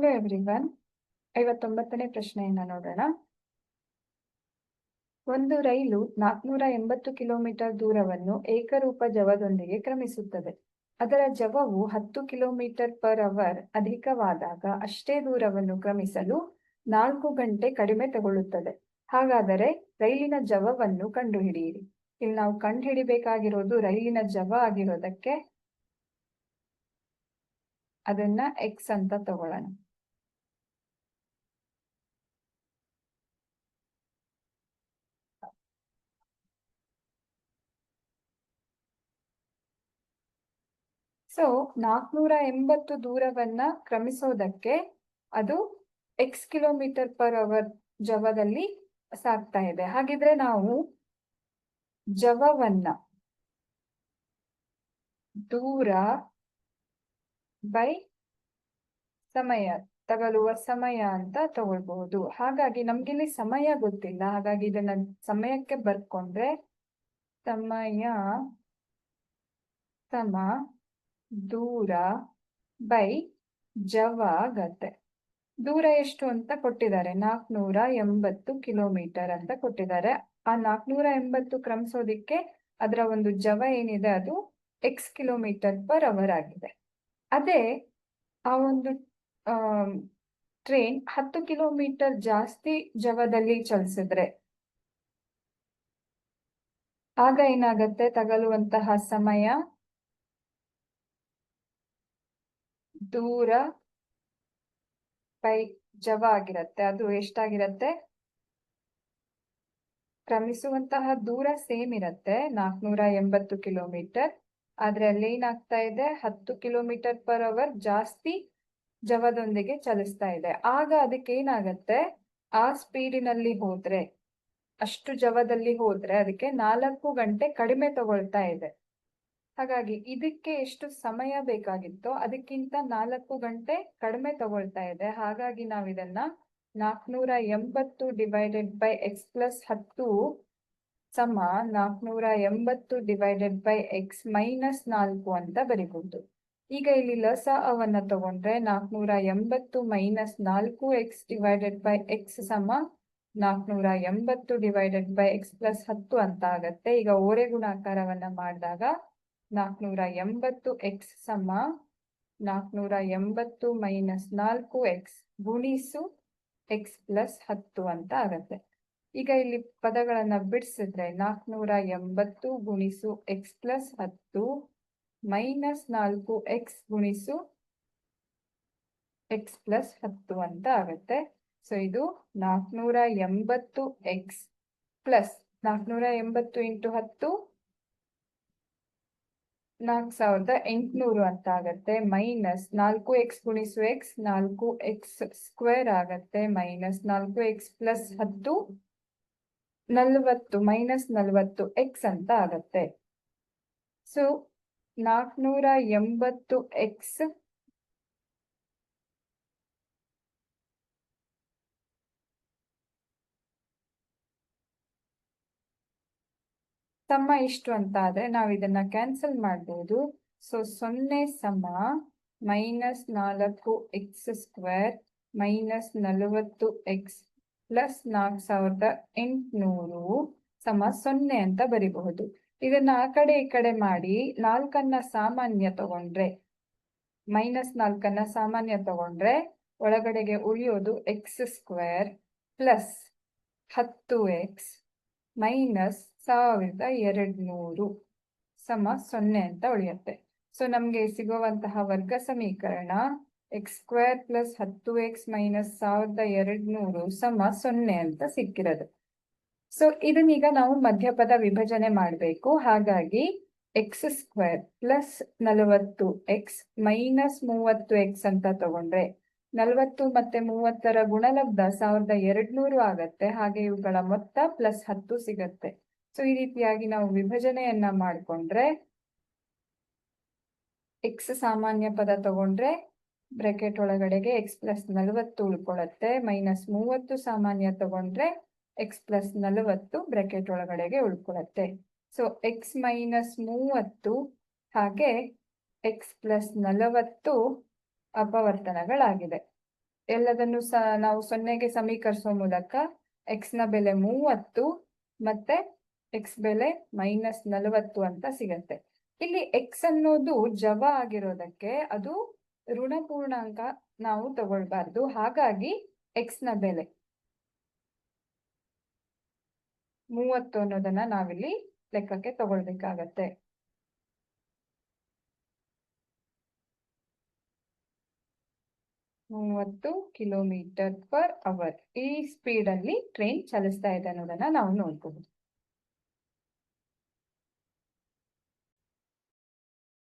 Hello everyone ಐವತ್ತೊಂಬತ್ತನೇ ಪ್ರಶ್ನೆಯನ್ನ ನೋಡೋಣ. ಒಂದು ರೈಲು ನಾಲ್ಕುನೂರ ಎಂಬತ್ತು ಕಿಲೋಮೀಟರ್ ದೂರವನ್ನು ಏಕರೂಪ ಜವದೊಂದಿಗೆ ಕ್ರಮಿಸುತ್ತದೆ. ಅದರ ಜವವು ಹತ್ತು ಕಿಲೋಮೀಟರ್ ಪರ್ ಅವರ್ ಅಧಿಕವಾದಾಗ ಅಷ್ಟೇ ದೂರವನ್ನು ಕ್ರಮಿಸಲು ನಾಲ್ಕು ಗಂಟೆ ಕಡಿಮೆ ತಗೊಳ್ಳುತ್ತದೆ. ಹಾಗಾದರೆ ರೈಲಿನ ಜವವನ್ನು ಕಂಡುಹಿಡಿಯಿರಿ. ಇಲ್ಲಿ ನಾವು ಕಂಡುಹಿಡಿಬೇಕಾಗಿರೋದು ರೈಲಿನ ಜವ ಆಗಿರೋದಕ್ಕೆ ಅದನ್ನ ಎಕ್ಸ್ ಅಂತ ತಗೊಳ್ಳೋಣ. ಸೊ ನಾಲ್ಕುನೂರ ಎಂಬತ್ತು ದೂರವನ್ನ ಕ್ರಮಿಸೋದಕ್ಕೆ ಅದು ಎಕ್ಸ್ ಕಿಲೋಮೀಟರ್ ಪರ್ ಅವರ್ ಜವದಲ್ಲಿ ಸಾಗ್ತಾ ಇದೆ. ಹಾಗಿದ್ರೆ ನಾವು ಜವವನ್ನ ದೂರ ಬೈ ಸಮಯ, ತಗಲುವ ಸಮಯ ಅಂತ ತಗೊಳ್ಬಹುದು. ಹಾಗಾಗಿ ನಮ್ಗಿಲ್ಲಿ ಸಮಯ ಗೊತ್ತಿಲ್ಲ. ಹಾಗಾಗಿ ಇದನ್ನ ಸಮಯಕ್ಕೆ ಬರ್ಕೊಂಡ್ರೆ ಸಮಯ ಸಮ ದೂರ ಬೈ ಜವ ಆಗತ್ತೆ ದೂರ ಎಷ್ಟು ಅಂತ ಕೊಟ್ಟಿದ್ದಾರೆ. ನಾಲ್ಕನೂರ ಎಂಬತ್ತು ಕಿಲೋಮೀಟರ್ ಅಂತ ಕೊಟ್ಟಿದ್ದಾರೆ. ಆ ನಾಲ್ಕನೂರ ಎಂಬತ್ತು ಕ್ರಮಿಸೋದಿಕ್ಕೆ ಅದರ ಒಂದು ಜವ ಏನಿದೆ ಅದು ಎಕ್ಸ್ ಕಿಲೋಮೀಟರ್ ಪರ್ ಅವರ್ ಆಗಿದೆ. ಅದೇ ಆ ಒಂದು ಟ್ರೈನ್ ಹತ್ತು ಕಿಲೋಮೀಟರ್ ಜಾಸ್ತಿ ಜವದಲ್ಲಿ ಚಲಿಸಿದ್ರೆ ಆಗ ಏನಾಗತ್ತೆ? ತಗಲುವಂತಹ ಸಮಯ ದೂರ ಪೈ ಜವ ಆಗಿರತ್ತೆ ಅದು ಎಷ್ಟಾಗಿರತ್ತೆ? ಕ್ರಮಿಸುವಂತಹ ದೂರ ಸೇಮ್ ಇರತ್ತೆ ನಾಲ್ಕನೂರ ಎಂಬತ್ತು ಕಿಲೋಮೀಟರ್. ಆದ್ರೆ ಅಲ್ಲಿ ಏನಾಗ್ತಾ ಇದೆ? ಹತ್ತು ಕಿಲೋಮೀಟರ್ ಪರ್ ಅವರ್ ಜಾಸ್ತಿ ಜವದೊಂದಿಗೆ ಚಲಿಸ್ತಾ ಇದೆ. ಆಗ ಅದಕ್ಕೆ ಏನಾಗತ್ತೆ? ಆ ಸ್ಪೀಡಿನಲ್ಲಿ ಹೋದ್ರೆ, ಅಷ್ಟು ಜವದಲ್ಲಿ ಹೋದ್ರೆ ಅದಕ್ಕೆ ನಾಲ್ಕು ಗಂಟೆ ಕಡಿಮೆ ತಗೊಳ್ತಾ ಇದೆ. ಹಾಗಾಗಿ ಇದಕ್ಕೆ ಎಷ್ಟು ಸಮಯ ಬೇಕಾಗಿತ್ತೋ ಅದಕ್ಕಿಂತ ನಾಲ್ಕು ಗಂಟೆ ಕಡಿಮೆ ತಗೊಳ್ತಾ ಇದೆ. ಹಾಗಾಗಿ ನಾವು ಇದನ್ನ ನಾಲ್ಕನೂರ ಎಂಬತ್ತು ಡಿವೈಡೆಡ್ ಬೈ ಎಕ್ಸ್ ಪ್ಲಸ್ ಹತ್ತು ಸಮ ನಾಲ್ಕನೂರ ಎಂಬತ್ತು ಡಿವೈಡೆಡ್ ಬೈ ಎಕ್ಸ್ ಮೈನಸ್ ನಾಲ್ಕು ಅಂತ ಬರಿಬಹುದು ಈಗ ಇಲ್ಲಿ ಲಸ ಅವನ್ನ ತಗೊಂಡ್ರೆ ನಾಲ್ಕನೂರ ಎಂಬತ್ತು ಮೈನಸ್ ನಾಲ್ಕು ಎಕ್ಸ್ ಡಿವೈಡೆಡ್ ಬೈ ಎಕ್ಸ್ ಸಮ ನಾಲ್ಕನೂರ ಎಂಬತ್ತು ಡಿವೈಡೆಡ್ ಬೈ ಎಕ್ಸ್ ಪ್ಲಸ್ ಹತ್ತು ಅಂತ ಆಗತ್ತೆ. ಈಗ ಓರೆ ಗುಣಾಕಾರವನ್ನ ಮಾಡಿದಾಗ ನಾಲ್ಕನೂರ ಎಂಬತ್ತು ಎಕ್ಸ್ ಸಮ ನಾಲ್ಕನೂರ ಎಂಬತ್ತು ಮೈನಸ್ ನಾಲ್ಕು ಎಕ್ಸ್ ಗುಣಿಸು ಎಕ್ಸ್ ಪ್ಲಸ್ ಹತ್ತು ಅಂತ ಆಗತ್ತೆ. ಈಗ ಇಲ್ಲಿ ಪದಗಳನ್ನ ಬಿಡಿಸಿದ್ರೆ ನಾಲ್ಕನೂರ ಎಂಬತ್ತು ಗುಣಿಸು ಎಕ್ಸ್ ಪ್ಲಸ್ ಹತ್ತು ಮೈನಸ್ ನಾಲ್ಕು ಎಕ್ಸ್ ಗುಣಿಸು ಎಕ್ಸ್ ಪ್ಲಸ್ ಹತ್ತು ಅಂತ ಆಗುತ್ತೆ. ಸೊ ಇದು ನಾಲ್ಕನೂರ ಎಂಬತ್ತು ಎಕ್ಸ್ ಪ್ಲಸ್ ನಾಲ್ಕನೂರ ಎಂಬತ್ತು ಇಂಟು ಹತ್ತು ನಾಲ್ಕು ಸಾವಿರದ ಎಂಟುನೂರು ಅಂತ ಆಗತ್ತೆ. ಮೈನಸ್ ನಾಲ್ಕು ಎಕ್ಸ್ ಗುಣಿಸು ಎಕ್ಸ್, ನಾಲ್ಕು ಎಕ್ಸ್ ಸ್ಕ್ವೇರ್ ಆಗತ್ತೆ. ಮೈನಸ್ ನಾಲ್ಕು ಎಕ್ಸ್ ಪ್ಲಸ್ ಹತ್ತು, ನಲ್ವತ್ತು, ಮೈನಸ್ ನಲ್ವತ್ತು ಎಕ್ಸ್ ಅಂತ ಆಗತ್ತೆ. ಸೊ ನಾಲ್ಕನೂರ ಎಂಬತ್ತು ಎಕ್ಸ್ ಸಮ ಇಷ್ಟು ಅಂತ ಆದ್ರೆ ನಾವು ಇದನ್ನ ಕ್ಯಾನ್ಸಲ್ ಮಾಡ್ಬೋದು. ಸೊ ಸೊನ್ನೆ ಸಮ ಮೈನಸ್ ನಾಲ್ಕು ಎಕ್ಸ್ ಸ್ಕ್ವೇರ್ ಮೈನಸ್ ನಲವತ್ತು ಎಕ್ಸ್ ಪ್ಲಸ್ ನಾಲ್ಕು ಸಾವಿರದ ಎಂಟುನೂರು ಸಮ ಸೊನ್ನೆ ಅಂತ ಬರಿಬಹುದು. ಇದನ್ನ ಆ ಕಡೆ ಈ ಕಡೆ ಮಾಡಿ ನಾಲ್ಕನ್ನ ಸಾಮಾನ್ಯ ತಗೊಂಡ್ರೆ, ಮೈನಸ್ ನಾಲ್ಕನ್ನ ಸಾಮಾನ್ಯ ತಗೊಂಡ್ರೆ ಒಳಗಡೆಗೆ ಉಳಿಯೋದು ಎಕ್ಸ್ ಸ್ಕ್ವೇರ್ ಪ್ಲಸ್ ಹತ್ತು ಎಕ್ಸ್ ಮೈನಸ್ ಸಾವಿರದ ಎರಡ್ ನೂರು ಸಮ ಸೊನ್ನೆ ಅಂತ ಉಳಿಯುತ್ತೆ. ಸೊ ನಮ್ಗೆ ಸಿಗುವಂತಹ ವರ್ಗ ಸಮೀಕರಣ ಎಕ್ಸ್ ಸ್ಕ್ವೇರ್ ಪ್ಲಸ್ ಹತ್ತು ಎಕ್ಸ್ ಮೈನಸ್ ಸಾವಿರದ ಎರಡ್ ನೂರು ಸಮ ಸೊನ್ನೆ ಅಂತ ಸಿಕ್ಕಿರೋದು. ಸೊ ಇದನ್ನೀಗ ನಾವು ಮಧ್ಯಪದ ವಿಭಜನೆ ಮಾಡಬೇಕು. ಹಾಗಾಗಿ ಎಕ್ಸ್ ಸ್ಕ್ವೇರ್ ಪ್ಲಸ್ ನಲವತ್ತು ಎಕ್ಸ್ ಮೈನಸ್ ಮೂವತ್ತು ಎಕ್ಸ್ ಅಂತ ತಗೊಂಡ್ರೆ ನಲವತ್ತು ಮತ್ತೆ ಮೂವತ್ತರ ಗುಣಲಬ್ಧ ಸಾವಿರದ ಎರಡ್ ನೂರು ಆಗತ್ತೆ. ಹಾಗೆ ಇವುಗಳ ಮೊತ್ತ ಪ್ಲಸ್ ಹತ್ತು ಸಿಗತ್ತೆ. ಸೊ, ಈ ರೀತಿಯಾಗಿ ನಾವು ವಿಭಜನೆಯನ್ನ ಮಾಡಿಕೊಂಡ್ರೆ ಎಕ್ಸ್ ಸಾಮಾನ್ಯ ಪದ ತಗೊಂಡ್ರೆ ಬ್ರೆಕೆಟ್ ಒಳಗಡೆಗೆ ಎಕ್ಸ್ ಪ್ಲಸ್ ನಲವತ್ತು ಉಳ್ಕೊಳತ್ತೆ ಮೈನಸ್ ಮೂವತ್ತು ಸಾಮಾನ್ಯ ತಗೊಂಡ್ರೆ ಎಕ್ಸ್ ಪ್ಲಸ್ ನಲವತ್ತು ಬ್ರೆಕೆಟ್ ಒಳಗಡೆಗೆ ಉಳ್ಕೊಳತ್ತೆ ಸೊ ಎಕ್ಸ್ ಮೈನಸ್ ಮೂವತ್ತು ಹಾಗೆ ಎಕ್ಸ್ ಪ್ಲಸ್ ನಲವತ್ತು ಅಪವರ್ತನಗಳಾಗಿದೆ. ಎಲ್ಲದನ್ನು ಸಹ ನಾವು ಸೊನ್ನೆಗೆ ಸಮೀಕರಿಸುವ ಮೂಲಕ ಎಕ್ಸ್ನ ಬೆಲೆ ಮೂವತ್ತು ಮತ್ತೆ ಎಕ್ಸ್ ಬೆಲೆ ಮೈನಸ್ ನಲವತ್ತು ಅಂತ ಸಿಗತ್ತೆ. ಇಲ್ಲಿ ಎಕ್ಸ್ ಅನ್ನೋದು ಜವ ಆಗಿರೋದಕ್ಕೆ ಅದು ಋಣ ಪೂರ್ಣಾಂಕ ನಾವು ತಗೊಳ್ಬಾರ್ದು. ಹಾಗಾಗಿ ಎಕ್ಸ್ನ ಬೆಲೆ. ಮೂವತ್ತು ಅನ್ನೋದನ್ನ ನಾವಿಲ್ಲಿ ಲೆಕ್ಕಕ್ಕೆ ತಗೊಳ್ಬೇಕಾಗತ್ತೆ. ಮೂವತ್ತು ಕಿಲೋಮೀಟರ್ ಪರ್ ಅವರ್ ಈ ಸ್ಪೀಡ್ ಅಲ್ಲಿ ಟ್ರೈನ್ ಚಲಿಸ್ತಾ ಇದೆ ಅನ್ನೋದನ್ನ ನಾವು ನೋಡ್ಬಹುದು